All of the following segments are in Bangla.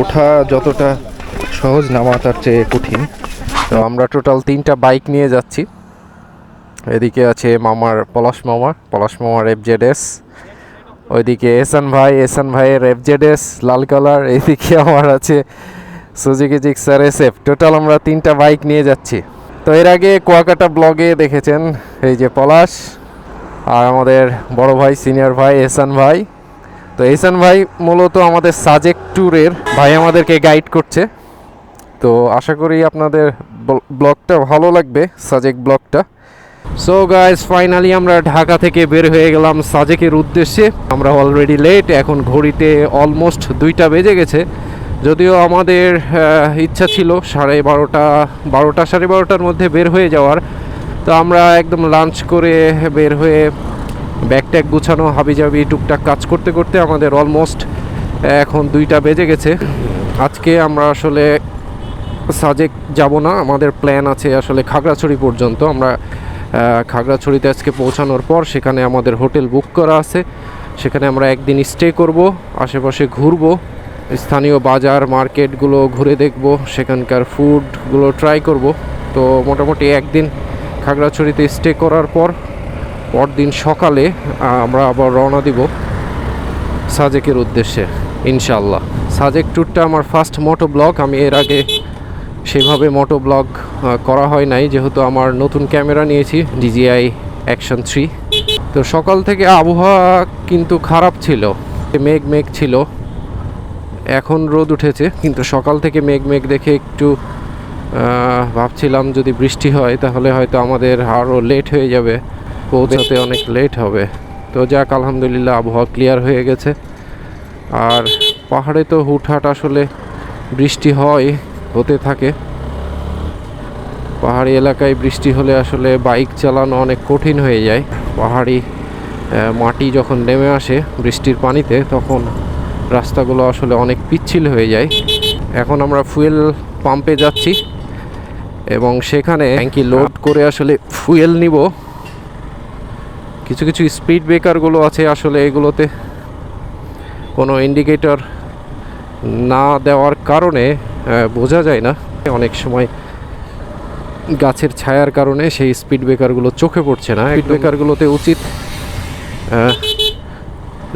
ওঠা যতটা সহজ নামা তার চেয়ে কঠিন। তো আমরা টোটাল তিনটা বাইক নিয়ে যাচ্ছি। এদিকে আছে মামার পলাশ মামা, পলাশ মামার এফজেডএস ওইদিকে এসান ভাই, এসান ভাইয়ের এফজেডএস লাল কালার। এইদিকে আমার আছে সুজুকি জিক্সার এসএফ টোটাল আমরা তিনটা বাইক নিয়ে যাচ্ছি। তো এর আগে কুয়াকাটা ব্লগে দেখেছেন, এই যে পলাশ আর আমাদের বড় ভাই সিনিয়র ভাই, এসান ভাই। তো এসান ভাই মূলত আমাদের সাজেক ট্যুরের ভাই আমাদেরকে গাইড করছে। তো আশা করি আপনাদের ব্ল- ব্লগটা ভালো লাগবে, সাজেক ব্লগটা। সো গাইজ ফাইনালি আমরা ঢাকা থেকে বের হয়ে গেলাম সাজেকের উদ্দেশ্যে। আমরা অলরেডি লেট এখন ঘড়িতে অলমোস্ট দুইটা বেজে গেছে। যদিও আমাদের ইচ্ছা ছিল সাড়ে বারোটা বারোটা, সাড়ে বারোটার মধ্যে বের হয়ে যাওয়ার। তো আমরা একদম লাঞ্চ করে বের হয়ে ব্যাগ ট্যাগ গুছানো, হাবিজাবি, টুকটাক কাজ করতে করতে আমাদের অলমোস্ট এখন দুইটা বেজে গেছে। আজকে আমরা আসলে সাজেক যাব না, আমাদের প্ল্যান আছে আসলে খাগড়াছড়ি পর্যন্ত। আমরা খাগড়াছড়িতে আজকে পৌঁছানোর পর সেখানে আমাদের হোটেল বুক করা আছে। সেখানে আমরা একদিন স্টে করব, আশেপাশে ঘুরবো, স্থানীয় বাজার, মার্কেটগুলো ঘুরে দেখব, সেখানকার ফুডগুলো ট্রাই করব। তো মোটামুটি একদিন খাগড়াছড়িতে স্টে করার পর পরদিন সকালে আমরা আবার রওনা দিব সাজেকের উদ্দেশ্যে ইনশাল্লাহ সাজেক ট্যুরটা আমার ফার্স্ট মোটো ব্লগ আমি এর আগে সেভাবে মোটো ব্লগ করা হয় নাই, যেহেতু আমার নতুন ক্যামেরা নিয়েছি ডিজিআই অ্যাকশন থ্রি তো সকাল থেকে আবহাওয়া কিন্তু খারাপ ছিল, মেঘ মেঘ ছিল, এখন রোদ উঠেছে, কিন্তু সকাল থেকে মেঘ মেঘ দেখে একটু ভাবছিলাম যদি বৃষ্টি হয়, তাহলে হয়তো আমাদের আরও লেট হয়ে যাবে। পৌঁছাতে অনেক লেট হবে। তো যাক, আলহামদুলিল্লাহ আবহাওয়া ক্লিয়ার হয়ে গেছে। আর পাহাড়ে তো হুটহাট আসলে বৃষ্টি হয়, হতে থাকে। পাহাড়ি এলাকায় বৃষ্টি হলে আসলে বাইক চালানো অনেক কঠিন হয়ে যায়। পাহাড়ি মাটি যখন নেমে আসে বৃষ্টির পানিতে, তখন রাস্তাগুলো আসলে অনেক পিচ্ছিল হয়ে যায়। এখন আমরা ফুয়েল পাম্পে যাচ্ছি এবং সেখানে ট্যাঙ্কি লোড করে আসলে ফুয়েল নিব। কিছু কিছু স্পিড ব্রেকারগুলো আছে আসলে এগুলোতে। কোনো ইন্ডিকেটর না দেওয়ার কারণে বোঝা যায় না। অনেক সময় গাছের ছায়ার কারণে সেই স্পিড ব্রেকারগুলো চোখে পড়ছে না। স্পিড ব্রেকারগুলোতে উচিত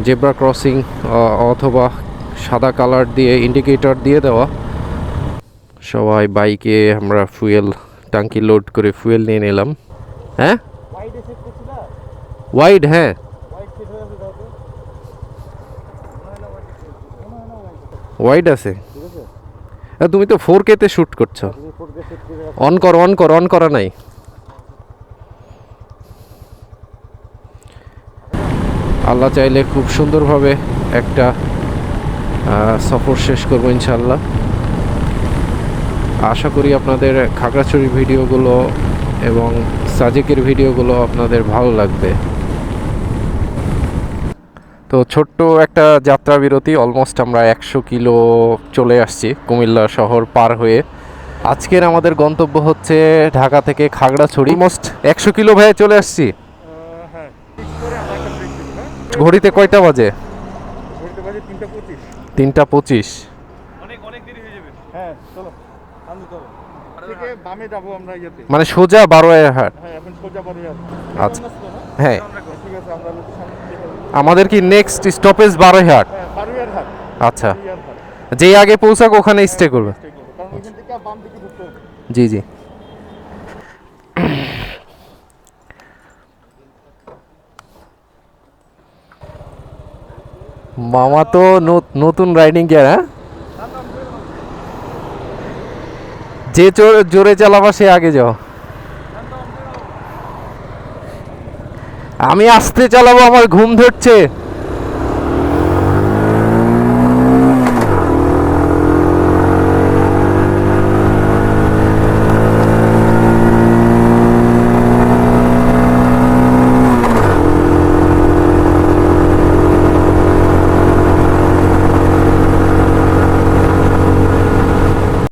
জেব্রা ক্রসিং অথবা সাদা কালার দিয়ে ইন্ডিকেটর দিয়ে দেওয়া। সবাই বাইকে আমরা ফুয়েল টাঙ্কি লোড করে ফুয়েল নিয়ে নিলাম। হ্যাঁ? ওয়াইড হ্যাঁ ওয়াইড আছে। তুমি তো ফোর কেতে শ্যুট করছ। অন কর অন কর অন করা নাই। আল্লাহ চাইলে খুব সুন্দরভাবে একটা সফর শেষ করব ইনশাল্লাহ আশা করি আপনাদের খাগড়াছড়ির ভিডিওগুলো এবং সাজেকের ভিডিওগুলো আপনাদের ভালো লাগবে। তো ছোট্ট একটা যাত্রা বিরতি অলমোস্ট আমরা একশো কিলো চলে আসছি কুমিল্লা শহর পার হয়ে। আজকের আমাদের গন্তব্য হচ্ছে ঢাকা থেকে খাগড়াছড়ি। অলমোস্ট একশো কিলো ভাইয়ে চলে আসছি। ঘড়িতে কয়টা বাজে? তিনটা পঁচিশ। মানে সোজা বারো হাট হ্যাঁ আচ্ছা। হ্যাঁ। আমাদের কি নেক্সট স্টপেজ বারোই হাট হ্যাঁ পারুয়ার হাট আচ্ছা। যেই আগে পৌঁছাক, ওখানে স্টে করবে। জি জি। মামা তো নতুন রাইডিং গিয়ার হ্যাঁ? যে জোরে চালাবা, সে আগে যাও। আমি আসতে চালাবো আমার ঘুম ধরছে।